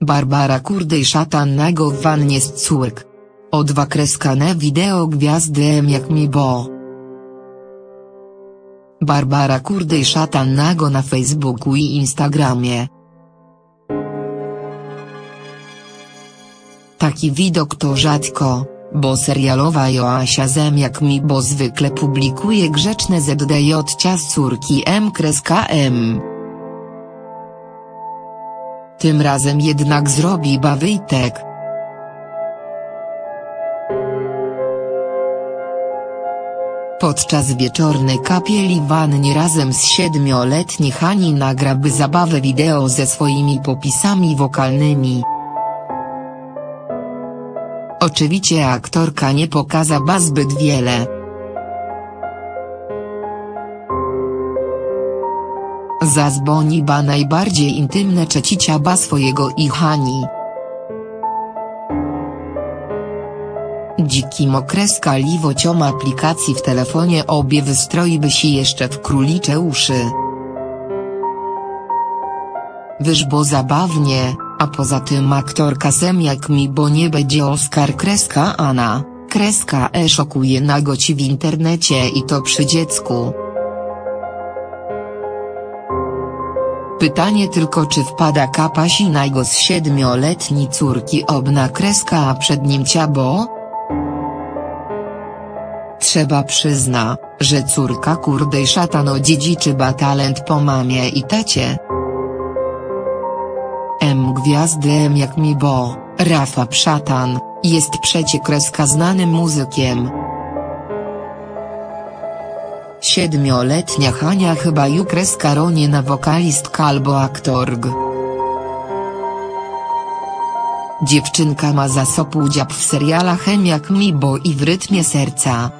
Barbara Kurdej szatannego w wannie z córk. O kreskane wideo gwiazdy M jak mi bo. Barbara Kurdej szatannego na Facebooku i Instagramie. Taki widok to rzadko, bo serialowa Joasia Zem jak mi bo zwykle publikuje grzeczne ZDJ z córki M kreska M. Tym razem jednak zrobi bawyjtek. Podczas wieczornej kapieli wannie razem z siedmioletni Hani nagraby zabawę wideo ze swoimi popisami wokalnymi. Oczywiście aktorka nie pokazała zbyt wiele. Zazboni ba najbardziej intymne ba swojego i Hani. Dzikim okreska liwociom aplikacji w telefonie obie wystroiby się jeszcze w królicze uszy. Wyż bo zabawnie, a poza tym aktorka sem jak mi bo nie będzie Oskar kreska Ana, kreska E szokuje na goci w internecie i to przy dziecku. Pytanie tylko czy wpada kapasi na jego z siedmioletni córki obna kreska a przed nim ciabo? Trzeba przyzna, że córka kurdej szatano dziedziczyba talent po mamie i tacie. M gwiazdy M jak mi bo, Rafa Szatan, jest przecie kreska znanym muzykiem. Siedmioletnia Hania chyba ju kreska na wokalistka albo aktorg. Dziewczynka ma za sobą dziab w serialach M jak mi bo i w rytmie serca.